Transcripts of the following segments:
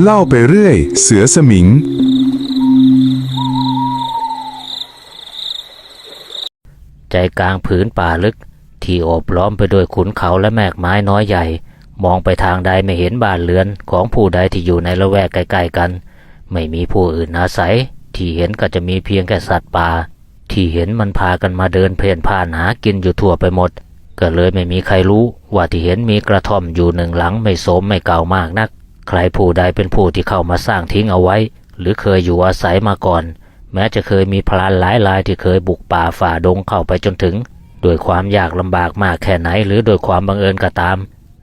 เล่าไปเรื่อย เสือสมิง ใจกลางผืนป่าลึก ที่โอบล้อมไปด้วยขุนเขาและแมกไม้น้อยใหญ่ มองไปทางใดไม่เห็นบ้านเรือนของผู้ใดที่อยู่ในละแวกใกล้ๆกัน ไม่มีผู้อื่นอาศัย ที่เห็นก็จะมีเพียงแค่สัตว์ป่า ที่เห็นมันพากันมาเดินเพ่นผ่านหากินอยู่ทั่วไปหมด ก็เลยไม่มีใครรู้ว่าที่เห็นมีกระท่อมอยู่หนึ่งหลังไม่โสมไม่เก่ามากนัก ใครผู้ใดเป็นผู้ที่เข้ามาสร้างทิ้งเอาไว้ หรือเคยอยู่อาศัยมาก่อน แม้จะเคยมีพลานหลายรายที่เคยบุกป่าฝ่าดงเข้าไปจนถึงด้วยความยากลำบากมากแค่ไหน หรือโดยความบังเอิญก็ตาม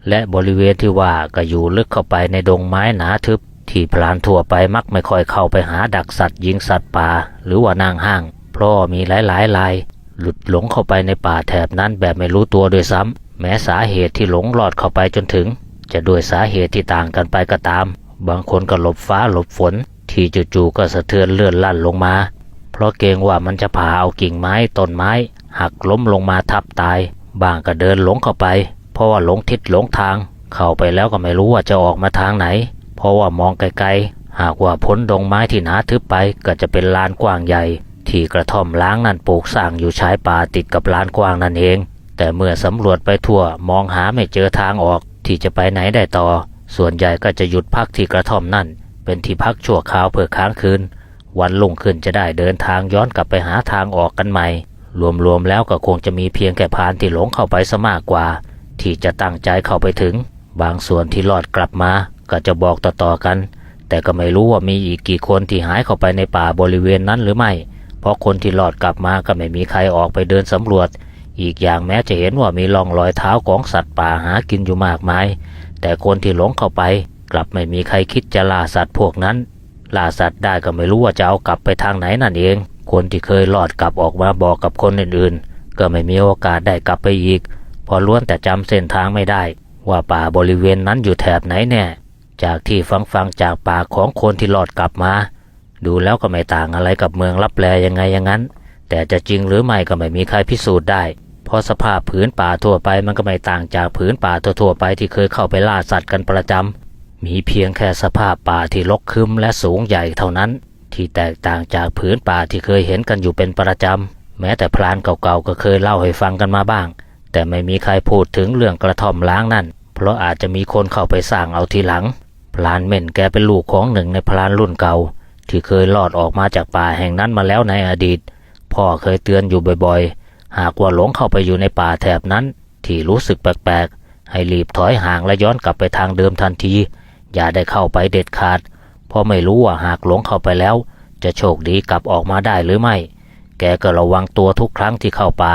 และบริเวณที่ว่าก็อยู่ลึกเข้าไปในดงไม้หนาทึบ ที่พลานทั่วไปมักไม่ค่อยเข้าไปหาดักสัตว์ยิงสัตว์ป่า หรือว่านางห้าง เพราะมีหลายๆราย หลุดหลงเข้าไปในป่าแถบนั้นแบบไม่รู้ตัวด้วยซ้ำแม้สาเหตุที่หลงหลอดเข้าไปจนถึง จะด้วยสาเหตุที่ต่างกันไปก็ตาม บางคนก็หลบฟ้าหลบฝน ที่จู่ๆก็สะเทือนเลื่อนลั่นลงมา เพราะเกรงว่ามันจะผ่าเอากิ่งไม้ต้นไม้ หักล้มลงมาทับตาย บางก็เดินหลงเข้าไป เพราะว่าหลงทิศหลงทาง เข้าไปแล้วก็ไม่รู้ว่าจะออกมาทางไหน เพราะว่ามองไกลๆ หากว่าพ้นดงไม้ที่หนาทึบไปก็จะเป็นลานกว้างใหญ่ ที่กระท่อมล้างนั่นปลูกสร้างอยู่ชายป่าติดกับลานกว้างนั่นเอง แต่เมื่อสำรวจไปทั่วมองหาไม่เจอทางออกที่จะไปไหนได้ต่อ ส่วนใหญ่ก็จะหยุดพักที่กระท่อมนั่น เป็นที่พักชั่วคราวเพื่อค้างคืน วันลุ่งขึ้นจะได้เดินทางย้อนกลับไปหาทางออกกันใหม่ รวมๆแล้วก็คงจะมีเพียงแค่พานที่หลงเข้าไปซะมากกว่า ที่จะตั้งใจเข้าไปถึง บางส่วนที่รอดกลับมาก็จะบอกต่อๆกัน แต่ก็ไม่รู้ว่ามีอีกกี่คนที่หายเข้าไปในป่าบริเวณนั้นหรือไม่ เพราะคนที่รอดกลับมาก็ไม่มีใครออกไปเดินสำรวจ อีกอย่างแม้จะเห็นว่ามีร่องรอยเท้าของสัตว์ป่าหากินอยู่มากมาย แต่คนที่หลงเข้าไป กลับไม่มีใครคิดจะล่าสัตว์พวกนั้น ล่าสัตว์ได้ก็ไม่รู้ว่าจะเอากลับไปทางไหนนั่นเอง คนที่เคยรอดกลับออกมาบอกกับคนอื่นๆ ก็ไม่มีโอกาสได้กลับไปอีกเพอล้วนแต่จำเส้นทางไม่ได้ ว่าป่าบริเวณนั้นอยู่แถบไหนแน่ จากที่ฟังฟังจากปากของคนที่รอดกลับมา ดูแล้วก็ไม่ต่างอะไรกับเมืองลับแลยังไงอย่างนั้น แต่จะจริงหรือไม่ก็ไม่มีใครพิสูจน์ได้ เพราะสภาพผืนป่าทั่วไปมันก็ไม่ต่างจากผืนป่าทั่วๆไปที่เคยเข้าไปล่าสัตว์กันประจำ มีเพียงแค่สภาพป่าที่รกคึมและสูงใหญ่เท่านั้น ที่แตกต่างจากผืนป่าที่เคยเห็นกันอยู่เป็นประจำ แม้แต่พรานเก่าๆก็เคยเล่าให้ฟังกันมาบ้าง แต่ไม่มีใครพูดถึงเรื่องกระท่อมล้างนั่น เพราะอาจจะมีคนเข้าไปสร้างเอาทีหลัง พรานเม่นแกเป็นลูกของหนึ่งในพรานรุ่นเก่า ที่เคยลอดออกมาจากป่าแห่งนั้นมาแล้วในอดีต พ่อเคยเตือนอยู่บ่อยๆ หากว่าหลงเข้าไปอยู่ในป่าแถบนั้น ที่รู้สึกแปลกๆ ให้รีบถอยห่างและย้อนกลับไปทางเดิมทันที อย่าได้เข้าไปเด็ดขาด เพราะไม่รู้ว่าหากหลงเข้าไปแล้ว จะโชคดีกลับออกมาได้หรือไม่ แกก็ระวังตัวทุกครั้งที่เข้าป่า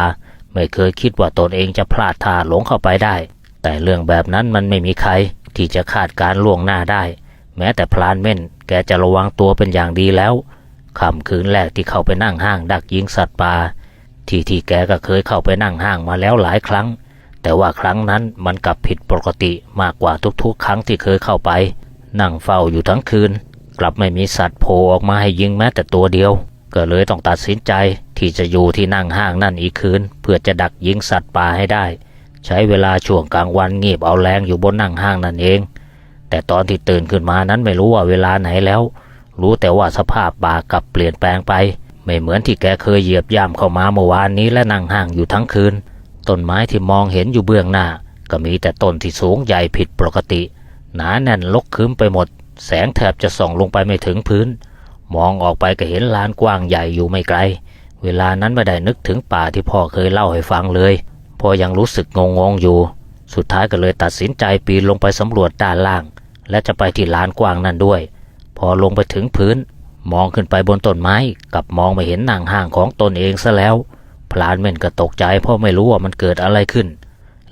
ไม่เคยคิดว่าตนเองจะพลาดท่าหลงเข้าไปได้ แต่เรื่องแบบนั้นมันไม่มีใคร ที่จะคาดการล่วงหน้าได้ แม้แต่พลานเม่น แกจะระวังตัวเป็นอย่างดีแล้วค่ำคืนแรกที่เข้าไปนั่งห้างดักยิงสัตว์ป่า ที่ที่แกก็เคยเข้าไปนั่งห้างมาแล้วหลายครั้ง แต่ว่าครั้งนั้นมันกลับผิดปกติมากกว่าทุกๆ ครั้งที่เคยเข้าไป นั่งเฝ้าอยู่ทั้งคืน กลับไม่มีสัตว์โผล่ออกมาให้ยิงแม้แต่ตัวเดียว ก็เลยต้องตัดสินใจที่จะอยู่ที่นั่งห้างนั่นอีกคืน เพื่อจะดักยิงสัตว์ป่าให้ได้ ใช้เวลาช่วงกลางวันงีบเอาแรงอยู่บนนั่งห้างนั่นเอง แต่ตอนที่ตื่นขึ้นมานั้นไม่รู้ว่าเวลาไหนแล้ว รู้แต่ว่าสภาพป่ากลับเปลี่ยนแปลงไป ไม่เหมือนที่แกเคยเหยียบย่ำเข้ามาเมื่อวานนี้และนั่งห่างอยู่ทั้งคืน ต้นไม้ที่มองเห็นอยู่เบื้องหน้า ก็มีแต่ต้นที่สูงใหญ่ผิดปกติ หนาแน่นลกคืมไปหมด แสงแทบจะส่องลงไปไม่ถึงพื้น มองออกไปก็เห็นลานกว้างใหญ่อยู่ไม่ไกล เวลานั้นไม่ได้นึกถึงป่าที่พ่อเคยเล่าให้ฟังเลยพอยังรู้สึกงงๆอยู่ สุดท้ายก็เลยตัดสินใจปีนลงไปสำรวจด้านล่าง และจะไปที่ลานกว้างนั่นด้วย พอลงไปถึงพื้น มองขึ้นไปบนต้นไม้กับมองไม่เห็นนางห้างของตนเองซะแล้ว พลานเม่นก็ตกใจเพราะไม่รู้ว่ามันเกิดอะไรขึ้น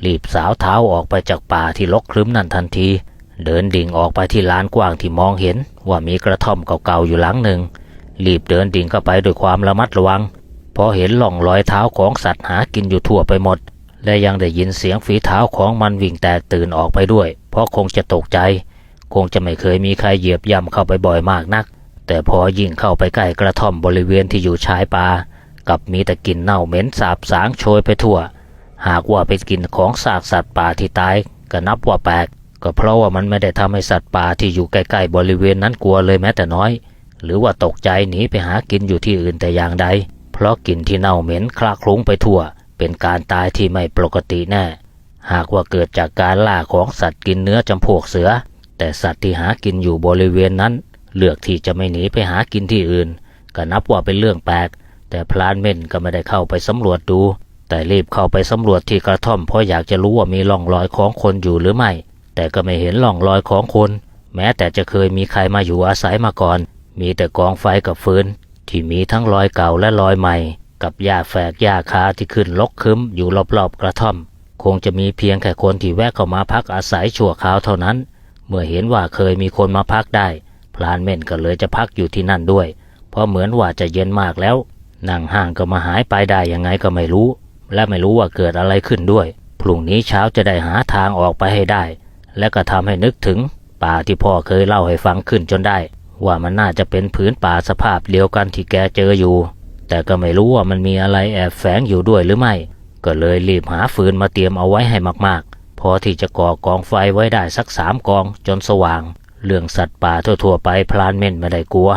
รีบสาวเท้าออกไปจากป่าที่รกครึ้มนั่นทันที เดินดิ่งออกไปที่ลานกว้างที่มองเห็นว่ามีกระท่อมเก่าๆอยู่หลังหนึ่ง รีบเดินดิ่งเข้าไปด้วยความระมัดระวังเพราะเห็นหล่องรอยเท้าของสัตว์หากินอยู่ทั่วไปหมด และยังได้ยินเสียงฝีเท้าของมันวิ่งแตกตื่นออกไปด้วย เพราะคงจะตกใจ คงจะไม่เคยมีใครเหยียบย่ำเข้าไปบ่อยมากนัก แต่พอยิ่งเข้าไปใกล้กระท่อมบริเวณที่อยู่ชายป่ากับมีแต่กลิ่นเน่าเหม็นสาบสางโชยไปทั่ว หากว่าไปกินของซากสัตว์ป่าที่ตายก็นับว่าแปลกก็เพราะว่ามันไม่ได้ทำให้สัตว์ป่าที่อยู่ใกล้ๆบริเวณนั้นกลัวเลยแม้แต่น้อย หรือว่าตกใจหนีไปหากินอยู่ที่อื่นแต่อย่างใด เพราะกลิ่นที่เน่าเหม็นคลาคลุ้งไปทั่ว เป็นการตายที่ไม่ปกติแน่ หากว่าเกิดจากการล่าของสัตว์กินเนื้อจำพวกเสือ แต่สัตว์ที่หากินอยู่บริเวณนั้น เลือกที่จะไม่หนีไปหากินที่อื่น ก็นับว่าเป็นเรื่องแปลก แต่พลานเม่นก็ไม่ได้เข้าไปสำรวจดู แต่รีบเข้าไปสำรวจที่กระท่อมเพราะอยากจะรู้ว่ามีร่องรอยของคนอยู่หรือไม่ แต่ก็ไม่เห็นร่องรอยของคน แม้แต่จะเคยมีใครมาอยู่อาศัยมาก่อน มีแต่กองไฟกับฟืนที่มีทั้งรอยเก่าและรอยใหม่ กับหญ้าแฝกหญ้าคาที่ขึ้นลกคึ้มอยู่รอบๆกระท่อม คงจะมีเพียงแค่คนที่แวะเข้ามาพักอาศัยชั่วคราวเท่านั้น เมื่อเห็นว่าเคยมีคนมาพักได้ พลานเม่นก็เลยจะพักอยู่ที่นั่นด้วย เพราะเหมือนว่าจะเย็นมากแล้ว นั่งห่างก็มาหายไปได้ยังไงก็ไม่รู้ และไม่รู้ว่าเกิดอะไรขึ้นด้วย พรุ่งนี้เช้าจะได้หาทางออกไปให้ได้ และก็ทำให้นึกถึง ป่าที่พ่อเคยเล่าให้ฟังขึ้นจนได้ ว่ามันน่าจะเป็นผืนป่าสภาพเดียวกันที่แกเจออยู่ แต่ก็ไม่รู้ว่ามันมีอะไรแอบแฝงอยู่ด้วยหรือไม่ ก็เลยรีบหาฟืนมาเตรียมเอาไว้ให้มากๆ พอที่จะก่อกองไฟไว้ได้สักสามกองจนสว่าง เรื่องสัตว์ป่าทั่วๆไปพลานเม่นไม่ได้กลัว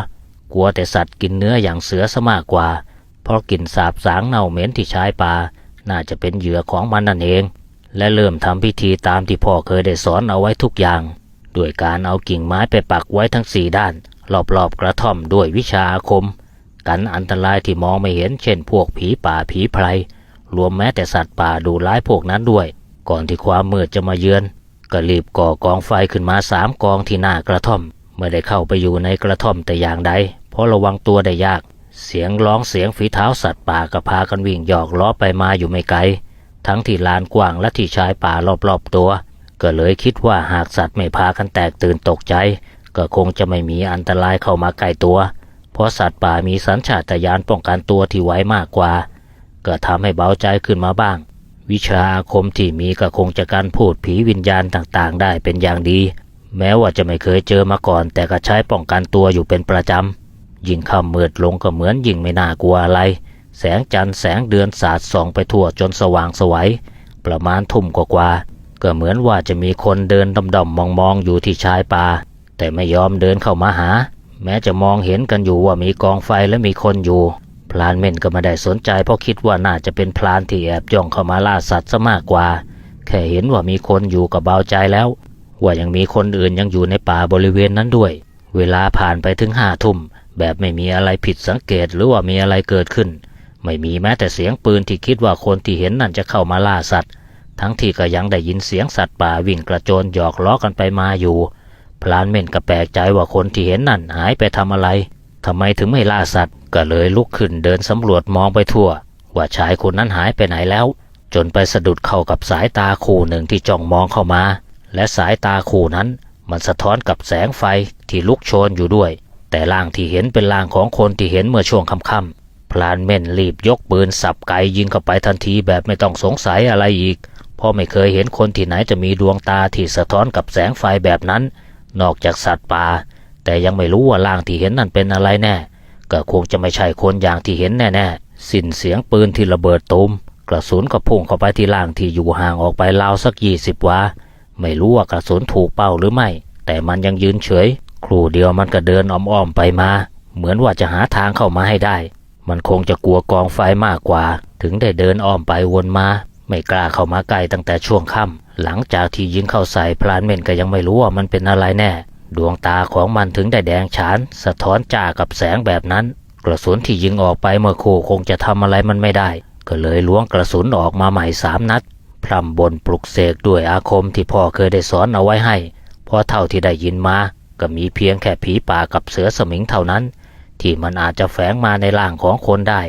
กลัวแต่สัตว์กินเนื้ออย่างเสือซะมากกว่า เพราะกลิ่นสาบสางเน่าเหม็นที่ชายป่า น่าจะเป็นเหยื่อของมันนั่นเอง และเริ่มทำพิธีตามที่พ่อเคยได้สอนเอาไว้ทุกอย่าง ด้วยการเอากิ่งไม้ไปปักไว้ทั้งสี่ด้าน รอบๆกระท่อมด้วยวิชาอาคม กันอันตรายที่มองไม่เห็นเช่น พวกผีป่าผีไพรรวมแม้แต่สัตว์ป่าดูร้ายพวกนั้นด้วย ก่อนที่ความมืดจะมาเยือน ก็รีบก่อกองไฟขึ้นมาสามกองที่หน้ากระท่อม ไม่ได้เข้าไปอยู่ในกระท่อมแต่อย่างใด เพราะระวังตัวได้ยาก เสียงร้องเสียงฝีเท้าสัตว์ป่าก็พากันวิ่งหยอกล้อไปมาอยู่ไม่ไกล ทั้งที่ลานกว้างและที่ชายป่ารอบๆตัว ก็เลยคิดว่าหากสัตว์ไม่พากันแตกตื่นตกใจ ก็คงจะไม่มีอันตรายเข้ามาใกล้ตัว เพราะสัตว์ป่ามีสัญชาตญาณป้องกันตัวที่ไวมากกว่า ก็ทำให้เบาใจขึ้นมาบ้าง วิชาอาคมที่มีก็คงจะการพูดผีวิญญาณต่างๆ ได้เป็นอย่างดี แม้ว่าจะไม่เคยเจอมาก่อน แต่ก็ใช้ป้องกันตัวอยู่เป็นประจำ ยิ่งค่ำมืดลงก็เหมือนยิ่งไม่น่ากลัวอะไร แสงจันทร์แสงเดือนสาดส่องไปทั่วจนสว่างสวัยประมาณทุ่มกว่าๆก็เหมือนว่าจะมีคนเดินดำๆมองๆอยู่ที่ชายป่า แต่ไม่ยอมเดินเข้ามาหา แม้จะมองเห็นกันอยู่ว่ามีกองไฟและมีคนอยู่ ลานเม่นก็ไม่ได้สนใจเพราะคิดว่าน่าจะเป็นพลานที่แอบย่องเข้ามาล่าสัตว์ซะมากกว่า แค่เห็นว่ามีคนอยู่ก็เบาใจแล้ว ว่ายังมีคนอื่นยังอยู่ในป่าบริเวณนั้นด้วย เวลาผ่านไปถึงห้าทุ่ม แบบไม่มีอะไรผิดสังเกตหรือว่ามีอะไรเกิดขึ้น ไม่มีแม้แต่เสียงปืนที่คิดว่าคนที่เห็นนั่นจะเข้ามาล่าสัตว์ ทั้งที่ก็ยังได้ยินเสียงสัตว์ป่าวิ่งกระโจนหยอกล้อกันไปมาอยู่พลานเม่นก็แปลกใจว่าคนที่เห็นนั่นหายไปทำอะไรทำไมถึงไม่ล่าสัตว์ ก็เลยลุกขึ้นเดินสำรวจมองไปทั่ว ว่าชายคนนั้นหายไปไหนแล้ว จนไปสะดุดเข้ากับสายตาคู่หนึ่งที่จ้องมองเข้ามา และสายตาคู่นั้นมันสะท้อนกับแสงไฟที่ลุกโชนอยู่ด้วย แต่ร่างที่เห็นเป็นร่างของคนที่เห็นเมื่อช่วงค่ำๆพลานเม่นรีบยกปืนสับไกยิงเข้าไปทันทีแบบไม่ต้องสงสัยอะไรอีก เพราะไม่เคยเห็นคนที่ไหนจะมีดวงตาที่สะท้อนกับแสงไฟแบบนั้น นอกจากสัตว์ป่าแต่ยังไม่รู้ว่าร่างที่เห็นนั่นเป็นอะไรแน่ ก็คงจะไม่ใช่คนอย่างที่เห็นแน่ๆ สิ้นเสียงปืนที่ระเบิดตูมกระสุนก็พุ่งเข้าไปที่ร่างที่อยู่ห่างออกไปราวสักยี่สิบวาไม่รู้ว่ากระสุนถูกเป้าหรือไม่ แต่มันยังยืนเฉย ครู่เดียวมันก็เดินอ้อมๆไปมา เหมือนว่าจะหาทางเข้ามาให้ได้ มันคงจะกลัวกองไฟมากกว่า ถึงได้เดินอ้อมไปวนมา ไม่กล้าเข้ามาใกล้ตั้งแต่ช่วงค่ำหลังจากที่ยิงเข้าใส่พลานเมนก็ยังไม่รู้ว่ามันเป็นอะไรแน่ ดวงตาของมันถึงได้แดงฉาน สะท้อนจ้ากับแสงแบบนั้น กระสุนที่ยิงออกไปเมื่อคู่คงจะทำอะไรมันไม่ได้ ก็เลยล้วงกระสุนออกมาใหม่สามนัด พร่ำบนปลุกเสกด้วยอาคมที่พ่อเคยได้สอนเอาไว้ให้พราะเท่าที่ได้ยินมา ก็มีเพียงแค่ผีป่ากับเสือสมิงเท่านั้น ที่มันอาจจะแฝงมาในร่างของคนได้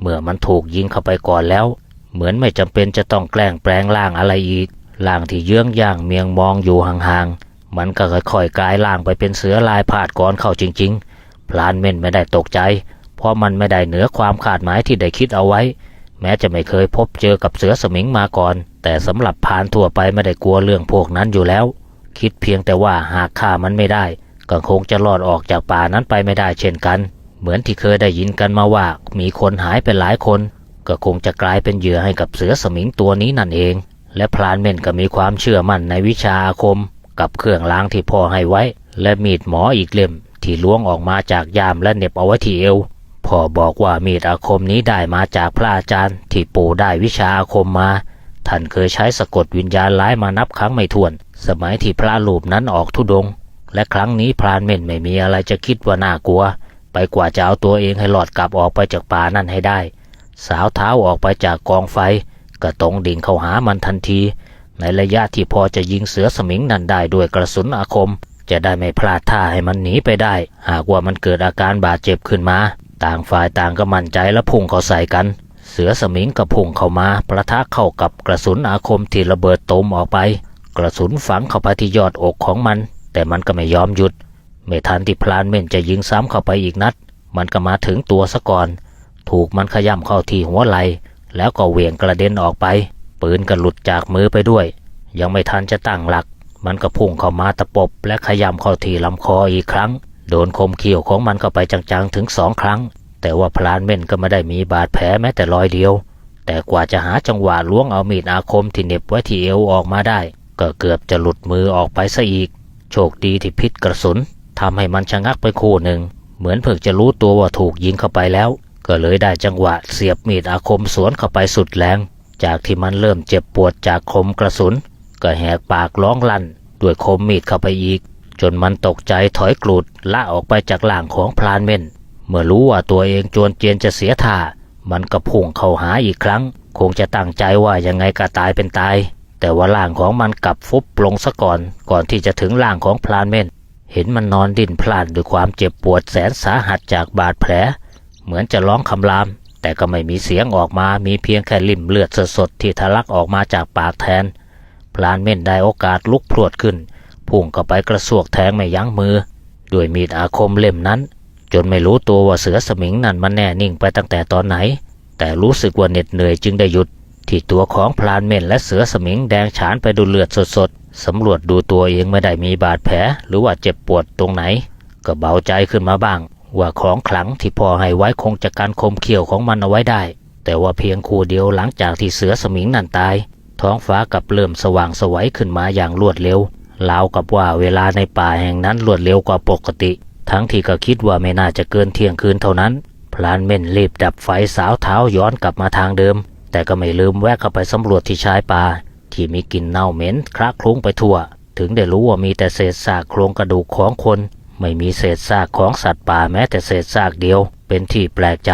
เมื่อมันถูกยิงเข้าไปก่อนแล้ว เหมือนไม่จำเป็นจะต้องแกล้งแปลงร่างอะไรอีกร่างที่เยื้องย่างเมียงมองอยู่ห่างๆ มันก็ค่อยๆกลายร่างไปเป็นเสือลายผาดก่อนเข้าจริง ๆ พลานเม่นไม่ได้ตกใจ เพราะมันไม่ได้เหนือความคาดหมายที่ได้คิดเอาไว้ แม้จะไม่เคยพบเจอกับเสือสมิงมาก่อน แต่สำหรับพรานทั่วไปไม่ได้กลัวเรื่องพวกนั้นอยู่แล้ว คิดเพียงแต่ว่าหากฆ่ามันไม่ได้ ก็คงจะรอดออกจากป่านั้นไปไม่ได้เช่นกัน เหมือนที่เคยได้ยินกันมาว่า มีคนหายไปหลายคน ก็คงจะกลายเป็นเหยื่อให้กับเสือสมิงตัวนี้นั่นเอง และพรานเม่นก็มีความเชื่อมั่นในวิชาอาคม กับเครื่องล้างที่พ่อให้ไว้ และมีดหมออีกเล่มที่ล้วงออกมาจากยามและเหน็บเอาไว้ที่เอวพ่อบอกว่ามีดอาคมนี้ได้มาจากพระอาจารย์ที่ปู่ได้วิชาอาคมมา ท่านเคยใช้สะกดวิญญาณร้ายมานับครั้งไม่ถ้วน สมัยที่พระรูปนั้นออกทุดง และครั้งนี้พรานเม่นไม่มีอะไรจะคิดว่าน่ากลัว ไปกว่าจะเอาตัวเองให้หลอดกลับออกไปจากป่านั่นให้ได้ สาวเท้าออกไปจากกองไฟ ก็ตรงดิ่งเข้าหามันทันที ในระยะที่พอจะยิงเสือสมิงนั่นได้ด้วยกระสุนอาคม จะได้ไม่พลาดท่าให้มันหนีไปได้ หากว่ามันเกิดอาการบาดเจ็บขึ้นมา ต่างฝ่ายต่างก็มั่นใจและพุ่งเข้าใส่กัน เสือสมิงก็พุ่งเข้ามาประทะเข้ากับกระสุนอาคมที่ระเบิดตูมออกไป กระสุนฝังเข้าไปที่ยอดอกของมัน แต่มันก็ไม่ยอมหยุด ไม่ทันที่พลานเม่นจะยิงซ้ำเข้าไปอีกนัด มันก็มาถึงตัวซะก่อน ถูกมันขย่ำเข้าที่หัวไหล่แล้วก็เหวี่ยงกระเด็นออกไป ปืนก็หลุดจากมือไปด้วย ยังไม่ทันจะตั้งหลัก มันก็พุ่งเข้ามาตะปบ และขยำเข้าที่ลำคออีกครั้ง โดนคมเขี้ยวของมันเข้าไปจังๆถึงสองครั้ง แต่ว่าพลานเม่นก็ไม่ได้มีบาดแผลแม้แต่รอยเดียว แต่กว่าจะหาจังหวะล้วงเอามีดอาคมที่เน็บไว้ที่เอวออกมาได้ ก็เกือบจะหลุดมือออกไปซะอีก โชคดีที่พิษกระสุนทำให้มันชะงักไปคู่หนึ่ง เหมือนเพิ่งจะรู้ตัวว่าถูกยิงเข้าไปแล้ว ก็เลยได้จังหวะเสียบมีดอาคมสวนเข้าไปสุดแรง จากที่มันเริ่มเจ็บปวดจากคมกระสุน ก็แหกปากร้องลั่น ด้วยคมมีดเข้าไปอีก จนมันตกใจถอยกรูดละออกไปจากหล่างของพลานเม่น เมื่อรู้ว่าตัวเองจวนเจียนจะเสียท่า มันก็พุ่งเข้าหาอีกครั้ง คงจะตั้งใจว่ายังไงก็ตายเป็นตาย แต่ว่าร่างของมันกลับฟุบลงซะก่อน ก่อนที่จะถึงร่างของพลานเม่น เห็นมันนอนดิ้นพลานด้วยความเจ็บปวดแสนสาหัสจากบาดแผล เหมือนจะร้องคำราม แต่ก็ไม่มีเสียงออกมา มีเพียงแค่ลิ่มเลือดสดๆที่ทะลักออกมาจากปากแทน พลานเม่นได้โอกาสลุกพรวดขึ้น พุ่งเข้าไปกระซวกแทงไม่ยั้งมือ ด้วยมีดอาคมเล่มนั้น จนไม่รู้ตัวว่าเสือสมิงนั่นมันแน่นิ่งไปตั้งแต่ตอนไหน แต่รู้สึกว่าเหน็ดเหนื่อยจึงได้หยุด ที่ตัวของพลานเม่นและเสือสมิงแดงฉานไปดูเลือดสดๆสำรวจดูตัวเองไม่ได้มีบาดแผลหรือว่าเจ็บปวดตรงไหน ก็เบาใจขึ้นมาบ้าง ว่าของขลังที่พ่อให้ไว้คงจะการคมเขี่ยวของมันเอาไว้ได้ แต่ว่าเพียงคู่เดียวหลังจากที่เสือสมิงนั่นตาย ท้องฟ้ากับเริ่มสว่างสวัยขึ้นมาอย่างรวดเร็วราวกับว่าเวลาในป่าแห่งนั้นรวดเร็วกว่าปกติ ทั้งที่ก็คิดว่าไม่น่าจะเกินเที่ยงคืนเท่านั้น พลานเม่นรีบดับไฟสาวเท้าย้อนกลับมาทางเดิม แต่ก็ไม่ลืมแวะเข้าไปสำรวจที่ชายป่า ที่มีกลิ่นเน่าเหม็นคละคลุ้งไปทั่ว ถึงได้รู้ว่ามีแต่เศษซากโครงกระดูกของคน ไม่มีเศษซากของสัตว์ป่าแม้แต่เศษซากเดียว เป็นที่แปลกใจ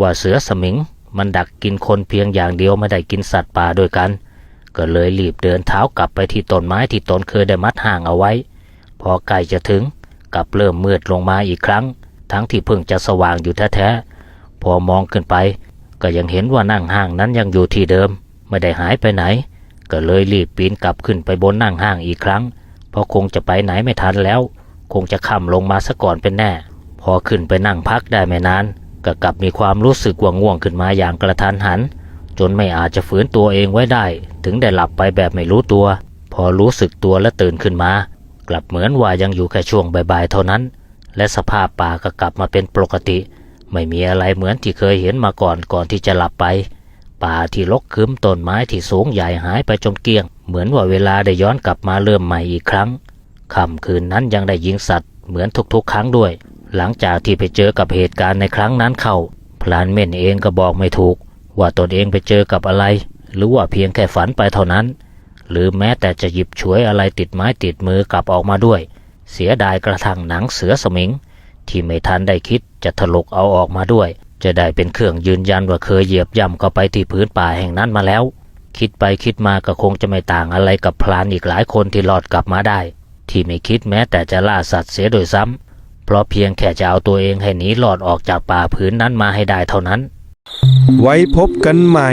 ว่าเสือสมิง มันดักกินคนเพียงอย่างเดียวไม่ได้กินสัตว์ป่าด้วยกัน ก็เลยรีบเดินเท้ากลับไปที่ต้นไม้ที่ตนเคยได้มัดห่างเอาไว้ พอใกล้จะถึงกลับเริ่มมืดลงมาอีกครั้ง ทั้งที่เพิ่งจะสว่างอยู่แท้ๆพอมองขึ้นไป ก็ยังเห็นว่านั่งห้างนั้นยังอยู่ที่เดิม ไม่ได้หายไปไหน ก็เลยรีบปีนกลับขึ้นไปบนนั่งห้างอีกครั้ง เพราะคงจะไปไหนไม่ทันแล้ว คงจะค่ำลงมาซะก่อนเป็นแน่ พอขึ้นไปนั่งพักได้ไม่นานก็กลับมีความรู้สึกว่าง่วงขึ้นมาอย่างกระทันหัน จนไม่อาจจะฝืนตัวเองไว้ได้ ถึงได้หลับไปแบบไม่รู้ตัว พอรู้สึกตัวและตื่นขึ้นมา กลับเหมือนว่ายังอยู่แค่ช่วงบ่ายๆเท่านั้น และสภาพป่าก็กลับมาเป็นปกติ ไม่มีอะไรเหมือนที่เคยเห็นมาก่อนก่อนที่จะหลับไป ป่าที่รกคืมต้นไม้ที่สูงใหญ่หายไปจนเกลี้ยง เหมือนว่าเวลาได้ย้อนกลับมาเริ่มใหม่อีกครั้ง ค่ำคืนนั้นยังได้ยิงสัตว์เหมือนทุกๆ ครั้งด้วย หลังจากที่ไปเจอกับเหตุการณ์ในครั้งนั้นเข้า พลานเม่นเองก็บอกไม่ถูก ว่าตนเองไปเจอกับอะไร หรือว่าเพียงแค่ฝันไปเท่านั้น หรือแม้แต่จะหยิบฉวยอะไรติดไม้ติดมือกลับออกมาด้วย เสียดายกระทั่งหนังเสือสมิง ที่ไม่ทันได้คิดจะถลกเอาออกมาด้วย จะได้เป็นเครื่องยืนยันว่าเคยเหยียบย่ำเข้าไปที่พื้นป่าแห่งนั้นมาแล้ว คิดไปคิดมาก็คงจะไม่ต่างอะไรกับพลานอีกหลายคนที่รอดกลับมาได้ ที่ไม่คิดแม้แต่จะล่าสัตว์เสียโดยซ้ำ เพราะเพียงแค่จะเอาตัวเองให้หนีหลอดออกจากป่าพื้นนั้นมาให้ได้เท่านั้น ไว้พบกันใหม่